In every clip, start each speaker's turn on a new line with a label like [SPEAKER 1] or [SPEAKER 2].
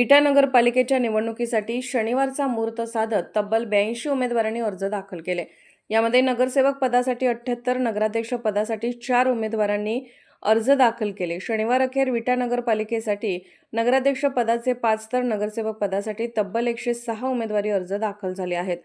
[SPEAKER 1] विटा नगरपालिकेच्या निवडणुकीसाठी शनिवारचा मुहूर्त साधत तब्बल ब्याऐंशी उमेदवारांनी अर्ज दाखल केले. यामध्ये नगरसेवक पदासाठी अठ्ठ्याहत्तर नगराध्यक्ष पदासाठी चार उमेदवारांनी अर्ज दाखल केले. शनिवार अखेर विटा नगरपालिकेसाठी नगराध्यक्ष पदाचे पाच तर नगरसेवक पदासाठी तब्बल एकशे सहा उमेदवारी अर्ज दाखल झाले आहेत.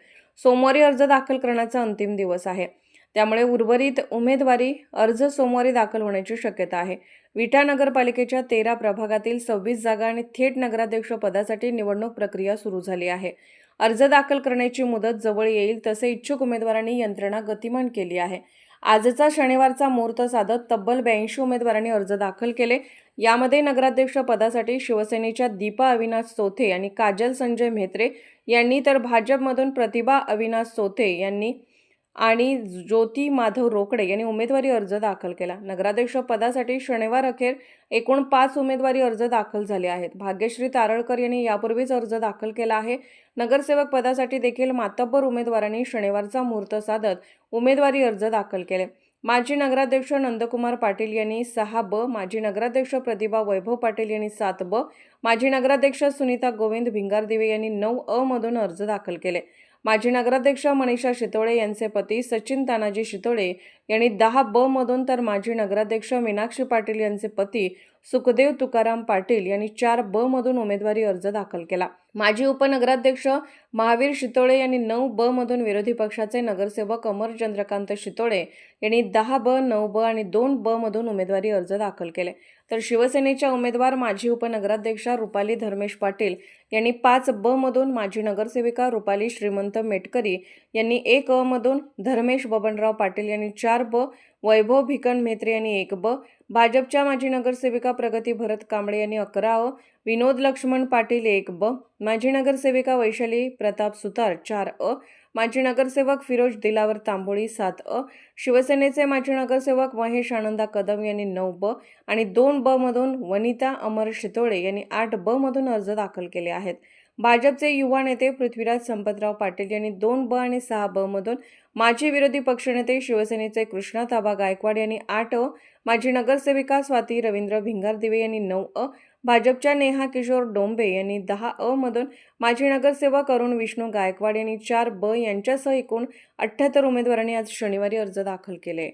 [SPEAKER 1] सोमवारी अर्ज दाखल करण्याचा अंतिम दिवस आहे. त्यामुळे उर्वरित उमेदवारी अर्ज सोमवारी दाखल होण्याची शक्यता आहे. विटा नगरपालिकेच्या तेरा प्रभागातील सव्वीस जागा आणि थेट नगराध्यक्ष पदासाठी निवडणूक प्रक्रिया सुरू झाली आहे. अर्ज दाखल करण्याची मुदत जवळ येईल तसे इच्छुक उमेदवारांनी यंत्रणा गतिमान केली आहे. आजचा शनिवारचा मुहूर्त साधत तब्बल ब्याऐंशी उमेदवारांनी अर्ज दाखल केले. यामध्ये नगराध्यक्ष पदासाठी शिवसेनेच्या दीपा अविनाश सोथे आणि काजल संजय म्हेत्रे यांनी तर भाजपमधून प्रतिभा अविनाश सोथे यांनी आणि ज्योती माधव रोकडे यांनी उमेदवारी अर्ज दाखल केला. नगराध्यक्ष पदासाठी शनिवार अखेर एकूण पाच उमेदवारी अर्ज दाखल झाले आहेत. भाग्यश्री तारळकर यांनी यापूर्वीच अर्ज दाखल केला आहे. नगरसेवक पदासाठी देखील मातब्बर उमेदवारांनी शनिवारचा मुहूर्त साधत उमेदवारी अर्ज दाखल केले. माजी नगराध्यक्ष नंदकुमार पाटील यांनी सहा ब माजी नगराध्यक्ष प्रतिभा वैभव पाटील यांनी सात ब माजी नगराध्यक्ष सुनीता गोविंद भिंगारदिवे यांनी नऊ अ मधून अर्ज दाखल केले. माजी नगराध्यक्ष मनीषा शितोळे यांचे पती सचिन तानाजी शितोळे यांनी दहा ब मधून तर माजी नगराध्यक्ष मीनाक्षी पाटील यांचे पती सुखदेव तुकाराम पाटील यांनी चार ब मधून उमेदवारी अर्ज दाखल केला. माजी उपनगराध्यक्ष महावीर शितोळे यांनी नऊ ब मधून विरोधी पक्षाचे नगरसेवक अमर चंद्रकांत शितोळे यांनी दहा ब नऊ ब आणि दोन ब मधून उमेदवारी अर्ज दाखल केले. तर शिवसेनेच्या उमेदवार माजी उपनगराध्यक्षा रुपाली धर्मेश पाटील यांनी पाच ब मधून माजी नगरसेविका रुपाली श्रीमंत मेटकरी यांनी एक अ मधून धर्मेश बबनराव पाटील यांनी चार ब वैभव भिकन म्हेत्रे यांनी एक ब भाजपच्या माजी नगरसेविका प्रगती भरत कांबळे यांनी अकरा अ विनोद लक्ष्मण पाटील एक ब माजी नगरसेविका वैशाली प्रताप सुतार चार अ. माजी नगरसेवक फिरोज दिलावर तांबोळी सात अ. शिवसेनेचे माजी नगरसेवक महेश आनंदा कदम यांनी नऊ ब आणि दोन ब मधून वनिता अमर शितोळे यांनी आठ ब मधून अर्ज दाखल केले आहेत. भाजपचे युवा नेते पृथ्वीराज संपतराव पाटील यांनी दोन ब आणि सहा ब मधून माजी विरोधी पक्षनेते शिवसेनेचे कृष्णा ताबा गायकवाड यांनी आठ अ माजी नगरसेविका स्वाती रवींद्र भिंगारदिवे यांनी नऊ अ भाजपच्या नेहा किशोर डोंबे यांनी दहा अ मधून माजी नगरसेवक अरुण विष्णू गायकवाड यांनी चार ब यांच्यासह एकूण अठ्ठ्याहत्तर उमेदवारांनी आज शनिवारी अर्ज दाखल केले.